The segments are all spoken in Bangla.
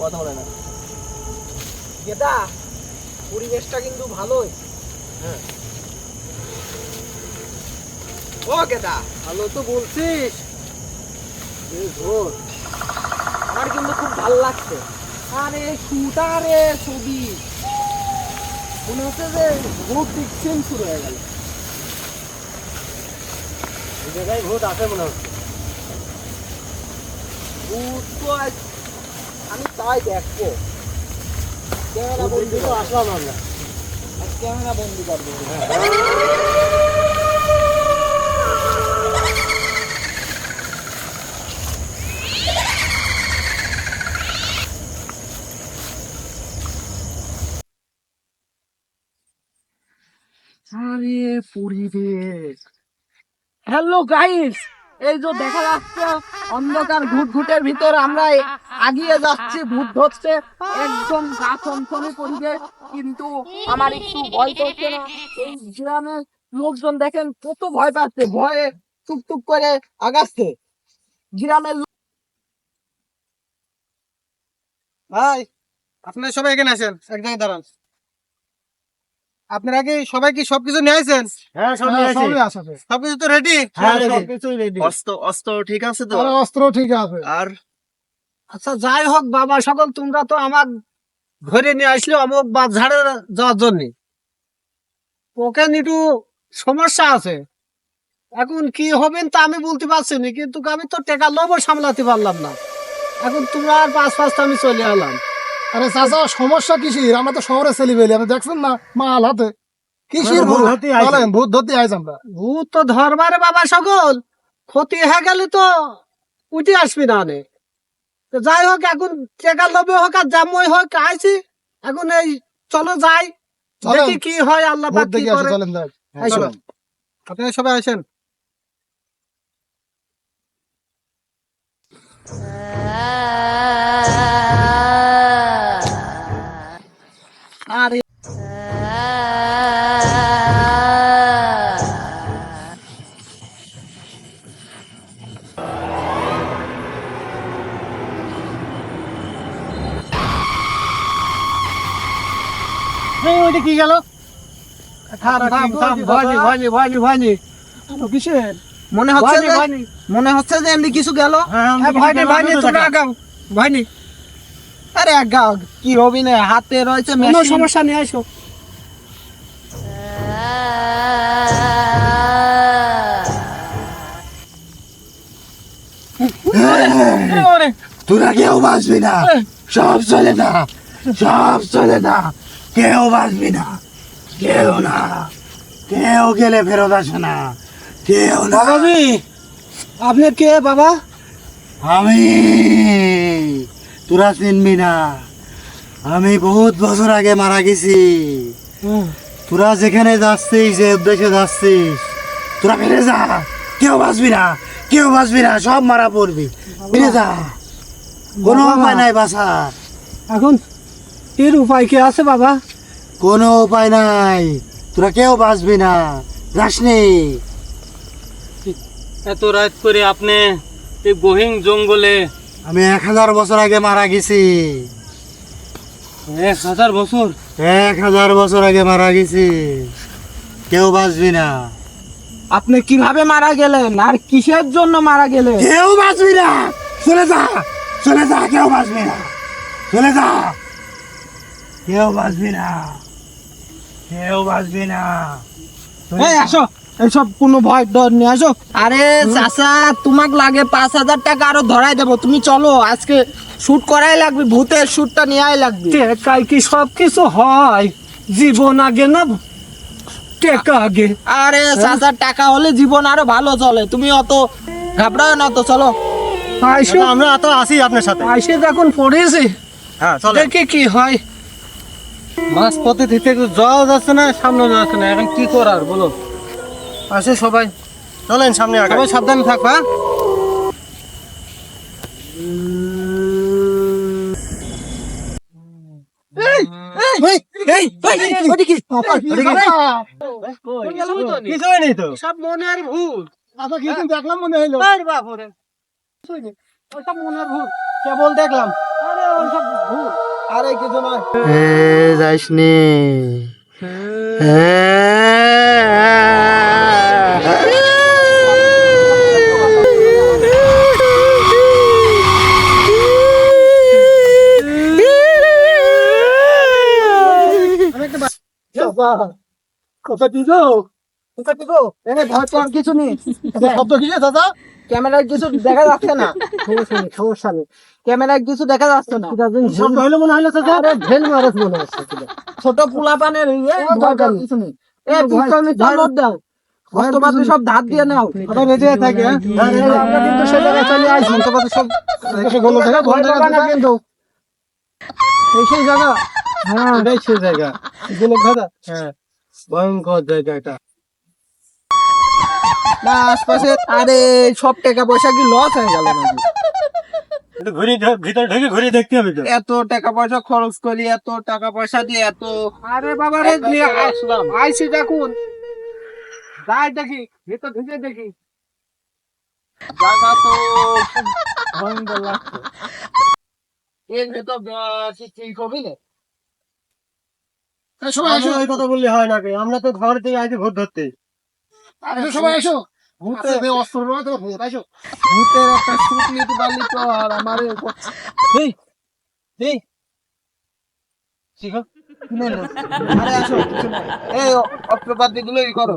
কথা বলে না। গেদা পরিবেশটা কিন্তু ভালোই। হ্যাঁ। ও গেদা, ভালো তো বলছিস। ঘোর আমার কিন্তু খুব ভালো লাগছে। আরে শুটারে ছবি। মনে হচ্ছে যে ভোট দিচ্ছেন শুরু হয়ে গেল। এই জায়গায় ভোট আছে মনে হচ্ছে। ভোট তো আজ আমি তাই দেখব। ক্যামেরা বন্দি তো আসলাম আমরা। ক্যামেরা বন্দি করব। আরে হ্যালো গাইস এই যে দেখা যাচ্ছে, অন্ধকার ভিতর আমরা আগিয়ে যাচ্ছি, ভূত ধরছে। একদম গা কিন্তু আমার একটু ভয় করছে না। এই গ্রামের লোকজন দেখেন কত ভয় পাচ্ছে, ভয়ে টুকটুক করে আগাচ্ছে। গ্রামের ভাই আপনি সবাই এখানে আসেন, এক জায়গায় দাঁড়ান। আপনারা কি সবাই কি সবকিছু নিয়ে আসেন হ্যাঁ সব হ্যাঁ, নিয়েছি। আছে সবকিছু তো রেডি হ্যাঁ। সবকিছুই রেডি অস্ত্র অস্ত্র ঠিক আছে তো? অস্ত্র ঠিক আছে। আর? আচ্ছা যাই হোক বাবা সকল তোমরা তো আমার ধরে নিয়ে আসলে অমুক বা ঝাড়ে যাওয়ার জন্য। ওকে একটু সমস্যা আছে। এখন কি হবেন তা আমি বলতে পারছি না কিন্তু আমি তো টাকা লোভও সামলাতে পারলাম না। এখন তোমরা আর পাঁচ পাঁচটা আমি চলে এলাম। আরে চাচা সমস্যা কিসের? আমরা তো শহরে ছেলে বেলি আপনি দেখছেন না? মাল হাতে। কিসের ভূত ধরতে বলেন, ভূত ধরতে আইস আমরা। ভূত তো ধরবারে বাবা সকল। ক্ষতি হয়ে গেলে তো উঠে আসবি না নে যাই হোক এখন লোভে হোক আর জামই হোক আইছি। এখন এই চলো যাই। দেখি কি হয় আল্লাহ পাক কি করে। আপনারা সবাই আসেন। ওইটা কি গেল? মনে হচ্ছে। মনে হচ্ছে যে এমনি কিছু গেল। হ্যাঁ, আরে কি হবি না হাতে রয়েছে সমস্যা নেই আসো তোরা কেউ বাঁচবি না। সব চলে না। সব চলে না। কেউ বাঁচবি না। কেউ না। কেউ গেলে ফেরত আসে না। কেউ না। বাবাজি আপনি কে বাবা? আমি তোরা চিনবি না। আমি বহুত বছর আগে মারা গেছি। তোরা যেখানে যাচ্ছিস যে উদ্দেশ্যে যাচ্ছিস তোরা ফিরে যা। কেউ বাঁচবি না। কেউ বাঁচবি না। সব মারা পড়বি। ফিরে যা। কোনো। উপায় নাই বাঁচার। এখন এর উপায় কি আছে বাবা? কোনো উপায় নাই। তোরা কেউ বাঁচবি না। যাসনি এত রাত করে আপনি এই গহীন জঙ্গলে আমি এক হাজার বছর আগে মারা গেছি। এক হাজার বছর? এক হাজার বছর আগে মারা গেছি। কেউ বাঁচবি না। আপনি কীভাবে মারা গেলেন? আর কিসের জন্য মারা গেলেন? কেউ বাঁচবি না। চলে যা। চলে যা কেউ বাঁচবি না। চলে যা। কেউ বাঁচবি না। কেউ বাঁচবি না। এই আসো। এইসব কোনো ভয় ডর নিয়ে আসো। আরে চাচা তোমাক লাগে পাঁচ হাজার টাকা আরও ধরাই দেবো। তুমি চলো আজকে শুট করাই লাগবে ভূতের শুটটা নেওয়াই লাগবে। টেকায় কি সব কিছু হয়? জীবন আগে না টেকা আগে। আরে চাচা টাকা হলে জীবন আরও ভালো চলে। তুমি অত ঘাবড়াও না তো চলো। আইসো। আমরা তো আছি আপনার সাথে। আইসে এখন পড়েছি। হ্যাঁ চলে দেখি কি হয়। মাছ পথে দিতে যাওয়া যাচ্ছে না সামনে যাচ্ছে না। এখন কি করার বলো? আসে সবাই। চলেন সামনে আগে সবাই সাবধানে থাকবা কিছু দেখলাম মনে হইল। আরে মনের ভুল কেবল দেখলাম। আরে ওসব ভুল আরে কিছু নয় এ যাইসনি কথা দিছ কথা দিব? এনে ভয় পাওয়ার কিছু নেই। শব্দ কিসে দাদা? ক্যামেরায় কিছু দেখা যাচ্ছে না। সমস্যা নেই ক্যামেরায় কিছু দেখা যাচ্ছে না। হইল মনে হইল চাচা মারস মনে হচ্ছে ছোট পোলা পানের ইয়ে কিছু নেই। সব ধার দিয়ে নাও। বেঁচে থাকে হ্যাঁ? আমরা কিন্তু সে জায়গায় চলে আসি। সব জায়গা ভয় পাবা না কিন্তু এই সেই জায়গা? হ্যাঁ এটাই সেই জায়গা। এগুলো দাদা? হ্যাঁ ভয়ঙ্কর জায়গা এটা। না আশপাশে আরে সব টাকা পয়সা কি লস হয়ে গেল নাকি? ঘুরে ভিতরে ঢুকে ঘুরে দেখতে হবে তো। এত টাকা পয়সা খরচ করি এত টাকা পয়সা দিয়ে এত আরে বাবা রে নিয়ে আসলাম। আইসি দেখুন। যাই দেখি ভিতর ঢুকে দেখি। জায়গা তো খুব ভয়ঙ্কর লাগছে। এর ভেতর ঠিক ঠিক হবে না। কথা বললে হয় নাকি আমরা তো ঘর থেকে আইতে ভোট ধরতে। এসো সবাই এসো ভূতের অস্ত্র নয় তো ভূত এসো ভূতের একটা সুট নিতে পারলি তো আর আমারে এই এই ঠিক আছে শুনে আরে আসো কিছু নাই। এই অস্ত্রপাতি গুলো ই করো।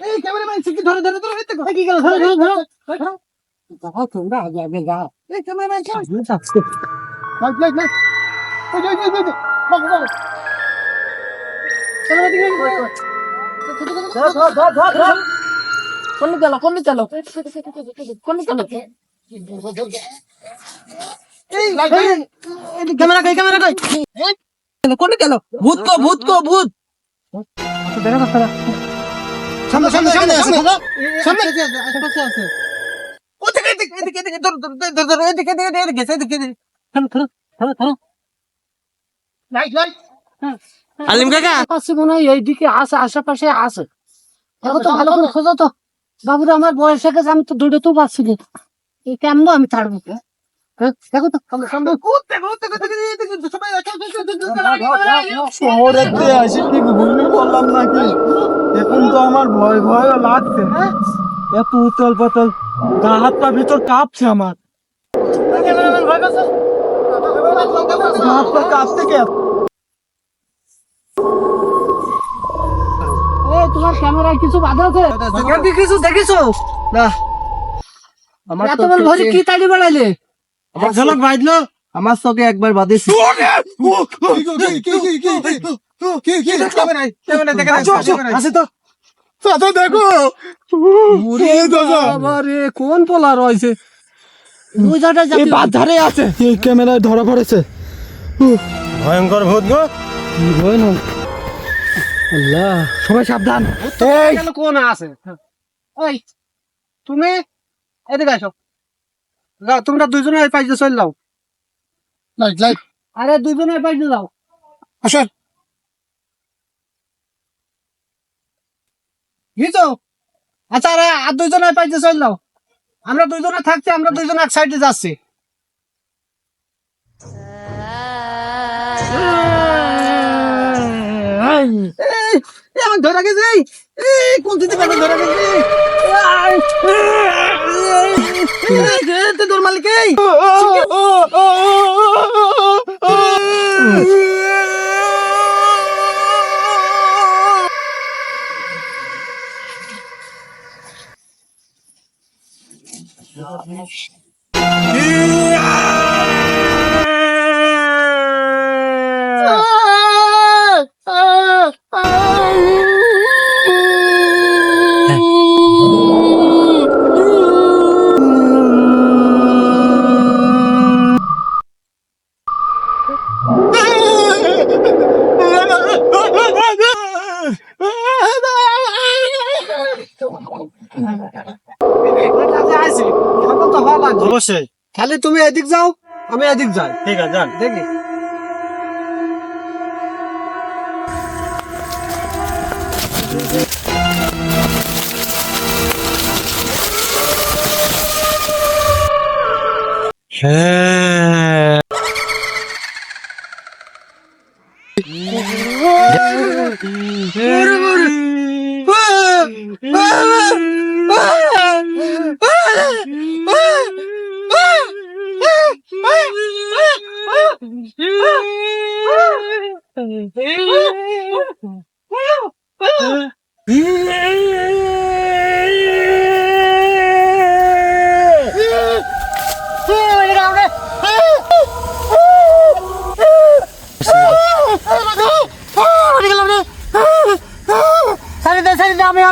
এই ক্যামেরাম্যান সিকি ধরে ধরে ধরে এতে কি গেল? ধরে ধরে ধরে যাও তোমরা আগে আগে যাও। এই ক্যামেরাম্যান চল। লাইট লাইট লাইট ওই ওই ওই ওই বাবু বাবু চলো এদিকে ধর ধর ধর ধর ধর। কোন গেল কোন গেল কোন গেল এই ক্যামেরা কই ক্যামেরা কই? কোন গেল ভূত কো ভূত কো ভূত দেখা সামনে সামনে সামনে সামনে সামনে আশেপাশে আছে ওদিকে এদিকে এদিকে এদিকে ধর ধর ধর ধর এদিকে এদিকে এদিকে এদিকে এদিকে থামো থামো থামো থামো লাইট লাইট আলিম কাকা? পাশে মনে হয় এইদিকে আছে আশেপাশে আছে। দেখো তো ভালো করে খোঁজো তো। বাবুরা আমার বয়স হয়ে গেছে আমি তো দৌড়ে তো পারছি না। এই কেমন আমি ছাড়বো? হ্যাঁ, দেখো তো আসি ঘুমিয়ে পড়লাম নাকি এখন তো আমার ভয় ভয় লাগছে এত উতল পাতল গা হাত পা ভিতর কাঁপছে আমার হাত পা কাঁপছে কে তোমার ক্যামেরায় কিছু বাধা আছে কিছু দেখিছো না আমার বড় কি তাড়ি বাড়াইলে আমার ঝলক বাজলো আমার চোখে একবার বাদিস আছে তো দেখো কোন পোলা রয়েছে জায়গাটা আছে এই ক্যামেরায় ধরা পড়েছে ভয়ঙ্কর ভূত গো আল্লাহ সবাই সাবধান কোন আছে ওই তুমি এদিকে আসো যাও তোমরা দুইজনে এই পাইতে চল যাও লাইট লাইট আরে যাও আসেন বুঝছ আচ্ছা আরে আর দুইজনে এই পাইতে চল যাও আমরা দুইজনে থাকছি আমরা দুইজনে এক সাইডে যাচ্ছি আমার ধরা গেছে কোন দিতে পারবে ধরা গেছে তোর মালিক। Oh, অবশ্যই। তাহলে তুমি এদিক যাও আমি এদিক যাই। ঠিক আছে যান। দেখি। হ্যাঁ।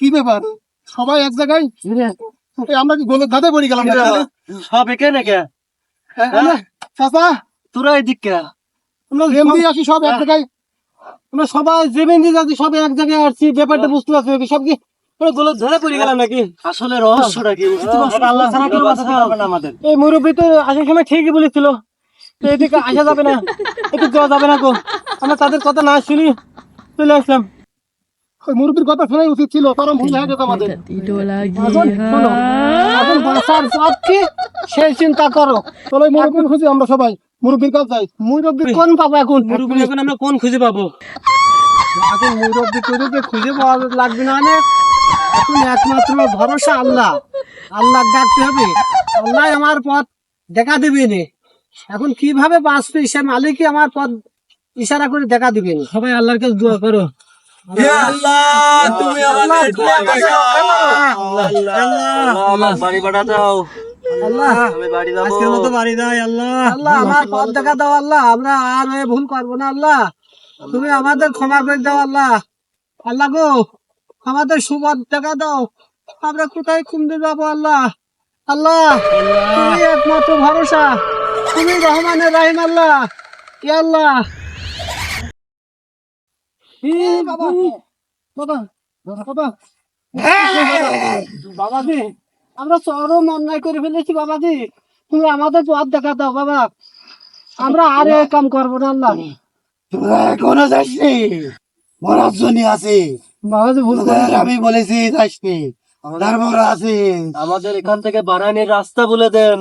কি ব্যাপার? সবাই এক জায়গায়? আমরা কি গোলের ধাঁধে পড়ে গেলাম সব একে নাকি? চাচা? তোরা এদিক কে? আমরা এমনি আসি সব এক জায়গায়। আমরা সবাই জেমিন যাচ্ছি সব এক জায়গায় আসছি ব্যাপারটা বুঝতে পারছি সব কি ধরে পড়ে গেলাম নাকি? আসলে রহস্যটা কি? আল্লাহ ছাড়া কেউ বাঁচাতে পারবে না আমাদের। এই মুরব্বী তো আসার সময় ঠিকই বলেছিল। এদিকে আসা যাবে না। একটু যাওয়া যাবে না গো। আমরা তাদের কথা না শুনি চলে আসলাম। ওই মুরব্বীর কথা শোনাই উচিত ছিল কারণ ভুল হয়ে গেছে আমাদের। এখন কি সেই চিন্তা করো। ওই মুরব্বীর খুঁজি আমরা সবাই। মুরব্বীর কাছে যাই। মুরব্বী কোন পাবো এখন? মুরব্বী এখন আমরা কোন খুঁজে পাবো? এখন মুরব্বী টুরব্বী খুঁজে পাওয়া লাগবে না মানে? এখন একমাত্র ভরসা আল্লাহ। আল্লাহ ডাকতে হবে। আল্লাহ আমার পথ দেখা দিবে নে। এখন কীভাবে বাঁচবে সে মালিকই আমার পথ ইশারা করে দেখা দিবে সবাই আল্লাহর কাছে দোয়া করো। তুমি বাড়ি পাঠা দাও আল্লাহ আমি বাড়ি যাব। আজকের মতো বাড়ি দাও আল্লাহ। আল্লাহ আমার পথ দেখা দাও আল্লাহ। আমরা আর ভুল করব না আল্লাহ। তুমি আমাদের ক্ষমা করে দাও আল্লাহ। আল্লাহ গো আমাদের সুপথ দেখা দাও। আমরা কোথায় খুঁজতে যাব আল্লাহ? আল্লাহ তুমি একমাত্র ভরসা। তুমি রহমানের রাহিম আল্লাহ। আল্লাহ বাবা। বাবা। বাবা বাবাজি আমরা চরম অন্যায় করে ফেলেছি বাবাজি। তুমি আমাদের পথ দেখা দাও বাবা। আমরা আর এ কাম করব না আল্লাহ। তোরা এখনও যাসনি? মরার জন্য আছে। বাবাজি ভুল করে আমি বলেছি যাসনি। আমাদের মরা আছে। আমাদের এখান থেকে বারানির রাস্তা বলে দেন।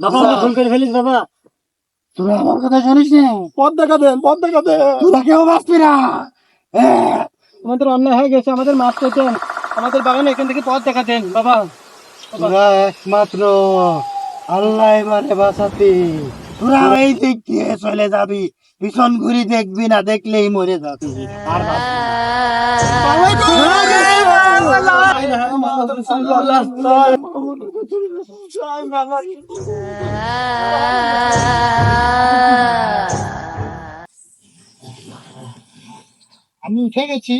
বাবা আমরা ভুল করে ফেলিস বাবা। তোরা আমার কথা শুনিস না পথ দেখা দেন পথ দেখা দেন। তোরা কেউ বাঁচবি না। আমাদের অন্যায় হয়ে গেছে আমাদের মাফ করতেন আমাদের বাগানে এখান থেকে পথ দেখাতেন বাবা। তোরা একমাত্র আল্লাহ মানে বাঁচাতে তোরা এই দিক দিয়ে চলে যাবি। পিছন ঘুরি দেখবি না দেখলেই মরে যাবি। আর আমি উঠে গেছি